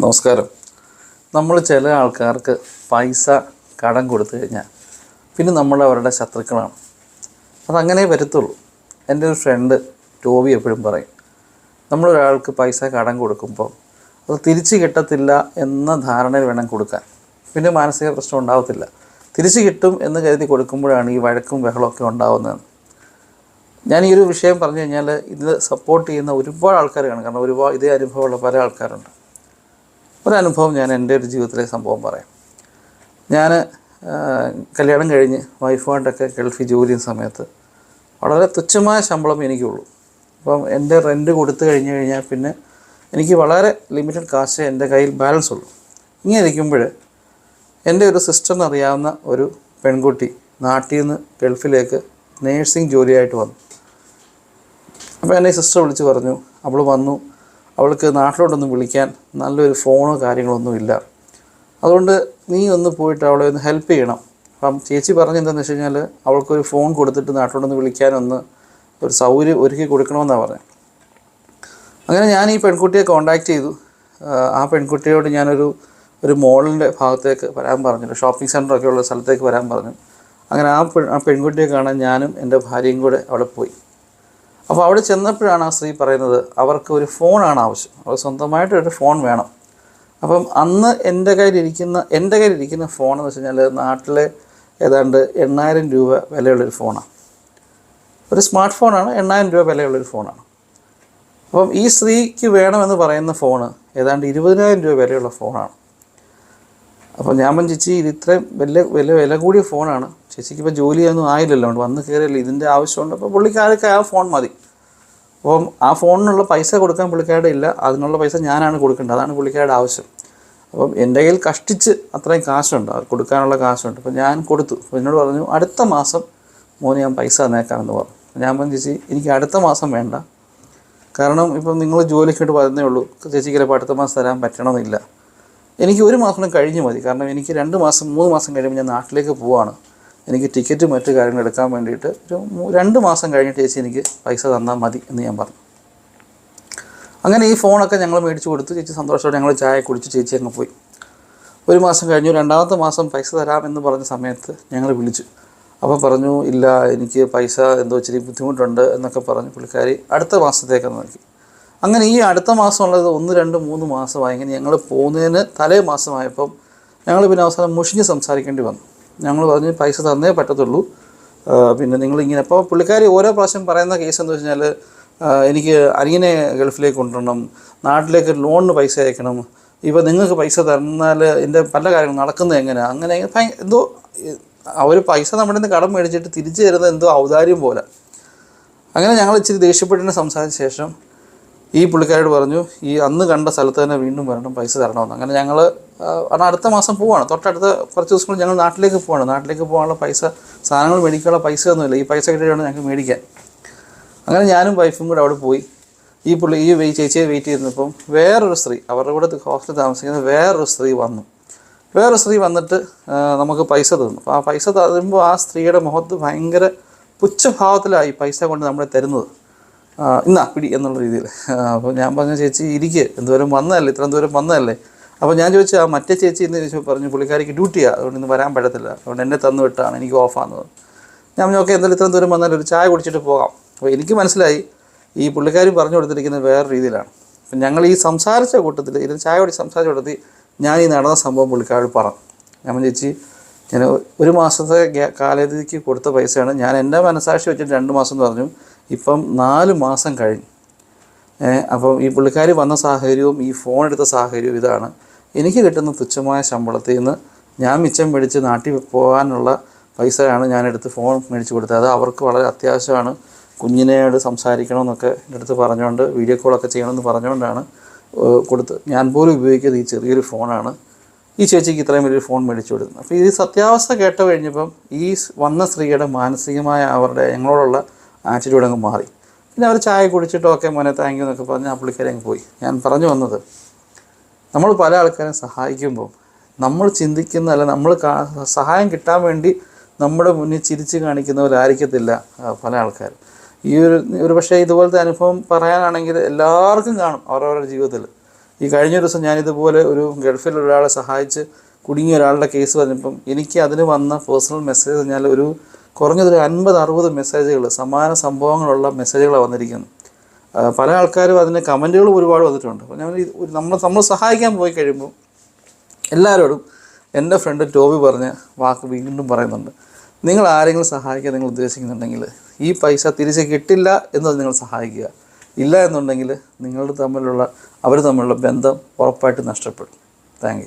നമസ്കാരം. നമ്മൾ ചില ആൾക്കാർക്ക് പൈസ കടം കൊടുത്തു കഴിഞ്ഞാൽ പിന്നെ നമ്മൾ അവരുടെ ശത്രുക്കളാണ്. അതങ്ങനെ വരത്തുള്ളൂ. എന്റെ ഒരു ഫ്രണ്ട് ടോബി എപ്പോഴും പറയും നമ്മളൊരാൾക്ക് പൈസ കടം കൊടുക്കുമ്പോൾ അത് തിരിച്ചു കിട്ടത്തില്ല എന്ന ധാരണയിൽ വേണം കൊടുക്കാൻ. പിന്നെ മാനസിക പ്രശ്നം ഉണ്ടാവത്തില്ല. തിരിച്ചു കിട്ടും എന്ന് കരുതി കൊടുക്കുമ്പോഴാണ് ഈ വഴക്കും ബഹളമൊക്കെ ഉണ്ടാവുന്നത്. ഞാൻ ഈ ഒരു വിഷയം പറഞ്ഞു കഴിഞ്ഞാൽ ഇത് സപ്പോർട്ട് ചെയ്യുന്ന ഒരുപാട് ആൾക്കാർ കാണും. കാരണം ഒരുപാട് ഇതേ അനുഭവമുള്ള പല ആൾക്കാരുണ്ട്. ഒരനുഭവം ഞാൻ എന്റെ ഒരു ജീവിതത്തിലെ സംഭവം പറയാം. ഞാൻ കല്യാണം കഴിഞ്ഞ് വൈഫുമായിട്ടൊക്കെ ഗൾഫിൽ ജോലി ചെയ്യുന്ന സമയത്ത് വളരെ തുച്ഛമായ ശമ്പളം എനിക്കുള്ളൂ. അപ്പം എന്റെ റെന്റ് കൊടുത്തു കഴിഞ്ഞ് കഴിഞ്ഞാൽ പിന്നെ എനിക്ക് വളരെ ലിമിറ്റഡ് കാശ് എന്റെ കയ്യിൽ ബാലൻസ് ഉള്ളൂ. ഇങ്ങനെ ഇരിക്കുമ്പോൾ എന്റെ ഒരു സിസ്റ്ററിന് അറിയാവുന്ന ഒരു പെൺകുട്ടി നാട്ടിൽ നിന്ന് ഗൾഫിലേക്ക് നേഴ്സിംഗ് ജോലിയായിട്ട് വന്നു. അപ്പോൾ എന്നെ സിസ്റ്റർ വിളിച്ച് പറഞ്ഞു അവൾ വന്നു അവൾക്ക് നാട്ടിലോട്ടൊന്ന് വിളിക്കാൻ നല്ലൊരു ഫോണോ കാര്യങ്ങളൊന്നും ഇല്ല. അതുകൊണ്ട് നീ ഒന്ന് പോയിട്ട് അവളെ ഒന്ന് ഹെൽപ്പ് ചെയ്യണം. അപ്പം ചേച്ചി പറഞ്ഞെന്താണെന്ന് വെച്ച് കഴിഞ്ഞാൽ അവൾക്കൊരു ഫോൺ കൊടുത്തിട്ട് നാട്ടിലോട്ടൊന്ന് വിളിക്കാനൊന്ന് ഒരു സൗകര്യം ഒരുക്കി കൊടുക്കണമെന്നാണ് പറഞ്ഞത് അങ്ങനെ ഞാൻ ഈ പെൺകുട്ടിയെ കോണ്ടാക്ട് ചെയ്തു. ആ പെൺകുട്ടിയോട് ഞാനൊരു ഒരു മോളിന്റെ ഭാഗത്തേക്ക് വരാൻ പറഞ്ഞു. ഷോപ്പിംഗ് സെന്ററൊക്കെ ഉള്ള സ്ഥലത്തേക്ക് വരാൻ പറഞ്ഞു. അങ്ങനെ ആ പെൺകുട്ടിയെ കാണാൻ ഞാനും എന്റെ ഭാര്യയും കൂടെ അവിടെ പോയി. അപ്പോൾ അവിടെ ചെന്നപ്പോഴാണ് ആ സ്ത്രീ പറയുന്നത് അവർക്ക് ഒരു ഫോണാണ് ആവശ്യം. അവർ സ്വന്തമായിട്ട് ഒരു ഫോൺ വേണം. അപ്പം അന്ന് എന്റെ കയ്യിലിരിക്കുന്ന എന്റെ കയ്യിലിരിക്കുന്ന ഫോൺ എന്ന് വെച്ച് കഴിഞ്ഞാൽ നാട്ടിലെ ഏതാണ്ട് എണ്ണായിരം രൂപ വിലയുള്ളൊരു ഫോണാണ് ഒരു സ്മാർട്ട് ഫോണാണ് എണ്ണായിരം രൂപ വിലയുള്ളൊരു ഫോണാണ്. അപ്പം ഈ സ്ത്രീക്ക് വേണമെന്ന് പറയുന്ന ഫോണ് ഏതാണ്ട് ഇരുപതിനായിരം രൂപ വിലയുള്ള ഫോണാണ്. അപ്പോൾ ഞാൻ പറഞ്ഞു ചേച്ചി ഇത് ഇത്രയും വലിയ വില വില കൂടിയ ഫോണാണ് ചേച്ചിക്ക് ഇപ്പോൾ ജോലിയൊന്നും ആയില്ലല്ലോ. വന്ന് കയറിയല്ലോ ഇതിന്റെ ആവശ്യമുണ്ട്. അപ്പോൾ പുള്ളിക്കാർക്ക് ആ ഫോൺ മതി. അപ്പോൾ ആ ഫോണിനുള്ള പൈസ കൊടുക്കാൻ പുള്ളിക്കാരുടെ ഇല്ല. അതിനുള്ള പൈസ ഞാനാണ് കൊടുക്കേണ്ടത്. അതാണ് പുള്ളിക്കാരുടെ ആവശ്യം. അപ്പം എന്റെ കയ്യിൽ കഷ്ടിച്ച് അത്രയും കാശുണ്ട്. കൊടുക്കാനുള്ള കാശുണ്ട്. അപ്പം ഞാൻ കൊടുത്തു. അപ്പോൾ എന്നോട് പറഞ്ഞു അടുത്ത മാസം മോന് ഞാൻ പൈസ തന്നേക്കാമെന്ന് പറഞ്ഞു. ഞാൻ പറഞ്ഞു ചേച്ചി എനിക്ക് അടുത്ത മാസം വേണ്ട. കാരണം ഇപ്പം നിങ്ങൾ ജോലിക്കിട്ട് വരുന്നേ ഉള്ളൂ. ചേച്ചിക്ക് ചിലപ്പോൾ അടുത്ത മാസം തരാൻ പറ്റണമെന്നില്ല. എനിക്ക് ഒരു മാസം കഴിഞ്ഞ് മതി. കാരണം എനിക്ക് രണ്ട് മാസം മൂന്ന് മാസം കഴിയുമ്പോൾ ഞാൻ നാട്ടിലേക്ക് പോവാണ്. എനിക്ക് ടിക്കറ്റ് മറ്റു കാര്യങ്ങൾ എടുക്കാൻ വേണ്ടിയിട്ട് ഒരു രണ്ട് മാസം കഴിഞ്ഞിട്ട് ചേച്ചി എനിക്ക് പൈസ തന്നാൽ മതി എന്ന് ഞാൻ പറഞ്ഞു. അങ്ങനെ ഈ ഫോണൊക്കെ ഞങ്ങൾ മേടിച്ച് കൊടുത്തു ചേച്ചി സന്തോഷത്തോടെ ഞങ്ങൾ ചായ കുടിച്ച് ചേച്ചി അങ്ങ് പോയി. ഒരു മാസം കഴിഞ്ഞു രണ്ടാമത്തെ മാസം പൈസ തരാം എന്ന് പറഞ്ഞ സമയത്ത് ഞങ്ങൾ വിളിച്ചു. അപ്പോൾ പറഞ്ഞു ഇല്ല എനിക്ക് പൈസ എന്തോ ഇച്ചിരി ബുദ്ധിമുട്ടുണ്ട് എന്നൊക്കെ പറഞ്ഞ് പുള്ളിക്കാരി അടുത്ത മാസത്തേക്ക് നോക്കി. അങ്ങനെ ഈ അടുത്ത മാസമുള്ളത് ഒന്ന് രണ്ട് മൂന്ന് മാസമായി. ഇങ്ങനെ ഞങ്ങൾ പോകുന്നതിന് തലേ മാസമായപ്പം ഞങ്ങൾ പിന്നെ അവസാനം മുഷിഞ്ഞ് സംസാരിക്കേണ്ടി വന്നു. ഞങ്ങൾ പറഞ്ഞ് പൈസ തന്നേ പറ്റത്തുള്ളൂ. പിന്നെ നിങ്ങൾ ഇങ്ങനെ അപ്പോൾ പുള്ളിക്കാരി ഓരോ പ്രാവശ്യം പറയുന്ന കേസ് എന്ന് വെച്ച് എനിക്ക് അനിയനെ ഗൾഫിലേക്ക് കൊണ്ടുവരണം നാട്ടിലേക്ക് ലോണിന് പൈസ അയക്കണം ഇപ്പോൾ നിങ്ങൾക്ക് പൈസ തന്നാൽ എന്റെ പല കാര്യങ്ങളും നടക്കുന്നത് എങ്ങനെയാണ് അങ്ങനെ എന്തോ അവർ പൈസ നമ്മുടെ നിന്ന് കടം മേടിച്ചിട്ട് തിരിച്ചു തരുന്നത് എന്തോ ഔദാര്യം പോലെ. അങ്ങനെ ഞങ്ങൾ ഇച്ചിരി ദേഷ്യപ്പെട്ടിട്ട് സംസാരിച്ച ശേഷം ഈ പുള്ളിക്കാരോട് പറഞ്ഞു ഈ അന്ന് കണ്ട സ്ഥലത്ത് തന്നെ വീണ്ടും വരണം പൈസ തരണമെന്ന്. അങ്ങനെ ഞങ്ങൾ കാരണം അടുത്ത മാസം പോവാണ്. തൊട്ടടുത്ത കുറച്ച് ദിവസം ഞങ്ങൾ നാട്ടിലേക്ക് പോവാണ്. നാട്ടിലേക്ക് പോകാനുള്ള പൈസ സാധനങ്ങൾ മേടിക്കാനുള്ള പൈസ ഒന്നുമില്ല. ഈ പൈസ കിട്ടിയാണ് ഞങ്ങൾക്ക് മേടിക്കാൻ. അങ്ങനെ ഞാനും വൈഫും കൂടെ അവിടെ പോയി. ഈ പുള്ളി ഈ ചേച്ചിയെ വെയിറ്റ് ചെയ്തിരുന്നപ്പം വേറൊരു സ്ത്രീ അവരുടെ കൂടെ ഹോസ്റ്റലിൽ താമസിക്കുന്ന വേറൊരു സ്ത്രീ വന്നു. വേറൊരു സ്ത്രീ വന്നിട്ട് നമുക്ക് പൈസ തന്നു. അപ്പോൾ ആ പൈസ തരുമ്പോൾ ആ സ്ത്രീയുടെ മുഖത്ത് ഭയങ്കര പുച്ഛഭാവത്തിലായി പൈസ കൊണ്ട് നമ്മളെ തരുന്നത്. ഇന്നാ പിടി എന്നുള്ള രീതിയിൽ. അപ്പോൾ ഞാൻ പറഞ്ഞ ചേച്ചി ഇരിക്കുക എന്തോരം വന്നതല്ലേ? ഇത്രയും ദൂരം വന്നതല്ലേ? അപ്പോൾ ഞാൻ ചോദിച്ചു ആ മറ്റേ ചേച്ചി എന്ന് ചോദിച്ചു പറഞ്ഞു പുള്ളിക്കാരിക്ക് ഡ്യൂട്ടിയാണ് അതുകൊണ്ട് ഇന്ന് വരാൻ പറ്റത്തില്ല. അതുകൊണ്ട് എന്നെ തന്നു വിട്ടാണ്. എനിക്ക് ഓഫാണെന്ന് ഞാൻ പറഞ്ഞു ഓക്കെ എന്തായാലും ഇത്രയും ദൂരം വന്നാലും ഒരു ചായ കുടിച്ചിട്ട് പോകാം. അപ്പോൾ എനിക്ക് മനസ്സിലായി ഈ പുള്ളിക്കാരി പറഞ്ഞു കൊടുത്തിരിക്കുന്നത് വേറെ രീതിയിലാണ്. അപ്പം ഞങ്ങൾ ഈ സംസാരിച്ച കൂട്ടത്തിൽ ഇതിന് ചായ കുടി സംസാരിച്ച കൂട്ടത്തിൽ ഞാൻ ഈ നടന്ന സംഭവം പുള്ളിക്കാരോട് പറഞ്ഞു. ഞാൻ ചേച്ചി ഞാൻ ഒരു മാസത്തെ കാലയതിക്ക് കൊടുത്ത പൈസയാണ്. ഞാൻ എന്റെ മനസാക്ഷി വെച്ചിട്ട് രണ്ട് മാസം എന്ന് പറഞ്ഞു. ഇപ്പം നാല് മാസം കഴിഞ്ഞു. അപ്പം ഈ പുള്ളിക്കാരി വന്ന സാഹചര്യവും ഈ ഫോൺ എടുത്ത സാഹചര്യവും ഇതാണ്. എനിക്ക് കിട്ടുന്ന തുച്ഛമായ ശമ്പളത്തിൽ നിന്ന് ഞാൻ മിച്ചം മേടിച്ച് നാട്ടിൽ പോകാനുള്ള പൈസയാണ് ഞാൻ എടുത്ത് ഫോൺ മേടിച്ച് കൊടുത്തത്. അത് അവർക്ക് വളരെ അത്യാവശ്യമാണ്. കുഞ്ഞിനെയോട് സംസാരിക്കണമെന്നൊക്കെ എന്റെ അടുത്ത് പറഞ്ഞുകൊണ്ട് വീഡിയോ കോളൊക്കെ ചെയ്യണമെന്ന് പറഞ്ഞുകൊണ്ടാണ് കൊടുത്ത്. ഞാൻ പോലും ഉപയോഗിക്കുന്നത് ഈ ചെറിയൊരു ഫോണാണ്. ഈ ചേച്ചിക്ക് ഇത്രയും വലിയൊരു ഫോൺ മേടിച്ചു കൊടുക്കുന്നത് അപ്പോൾ ഈ സത്യാവസ്ഥ കേട്ട് കഴിഞ്ഞപ്പം ഈ വന്ന സ്ത്രീയുടെ മാനസികമായ അവരുടെ ഞങ്ങളോടുള്ള ആറ്റിറ്റ്യൂഡ് അങ്ങ് മാറി. പിന്നെ അവർ ചായ കുടിച്ചിട്ട് ഓക്കെ മോനെ താങ്ക് യു എന്നൊക്കെ പറഞ്ഞ് ആ പുള്ളിക്കാരെ അങ്ങ് പോയി. ഞാൻ പറഞ്ഞു വന്നത് നമ്മൾ പല ആൾക്കാരെ സഹായിക്കുമ്പോൾ നമ്മൾ ചിന്തിക്കുന്ന അല്ല നമ്മൾ സഹായം കിട്ടാൻ വേണ്ടി നമ്മുടെ മുന്നിൽ ചിരിച്ച് കാണിക്കുന്നവരായിരിക്കത്തില്ല പല ആൾക്കാരും. ഈ ഒരു ഒരു പക്ഷേ ഇതുപോലത്തെ അനുഭവം പറയാനാണെങ്കിൽ എല്ലാവർക്കും കാണും അവരവരുടെ ജീവിതത്തിൽ. ഈ കഴിഞ്ഞ ദിവസം ഞാനിതുപോലെ ഒരു ഗൾഫിൽ ഒരാളെ സഹായിച്ച് കുടുങ്ങിയ ഒരാളുടെ കേസ് പറഞ്ഞപ്പം എനിക്ക് അതിന് വന്ന പേഴ്സണൽ മെസ്സേജ് പറഞ്ഞാൽ ഒരു കുറഞ്ഞതൊരു അൻപത് അറുപത് മെസ്സേജുകൾ സമാന സംഭവങ്ങളുള്ള മെസ്സേജുകളാണ് വന്നിരിക്കുന്നത്. പല ആൾക്കാരും അതിന് കമന്റുകളും ഒരുപാട് വന്നിട്ടുണ്ട്. അപ്പോൾ ഞാൻ നമ്മൾ നമ്മൾ സഹായിക്കാൻ പോയി കഴിയുമ്പോൾ എല്ലാവരോടും എന്റെ ഫ്രണ്ട് ടോബി പറഞ്ഞ വാക്ക് വീണ്ടും പറയുന്നുണ്ട്. നിങ്ങൾ ആരെങ്കിലും സഹായിക്കാൻ നിങ്ങൾ ഉദ്ദേശിക്കുന്നുണ്ടെങ്കിൽ ഈ പൈസ തിരിച്ച് കിട്ടില്ല എന്നത് നിങ്ങൾ സഹായിക്കുക. ഇല്ല എന്നുണ്ടെങ്കിൽ നിങ്ങൾ തമ്മിലുള്ള അവർ തമ്മിലുള്ള ബന്ധം ഉറപ്പായിട്ട് നഷ്ടപ്പെടും. താങ്ക്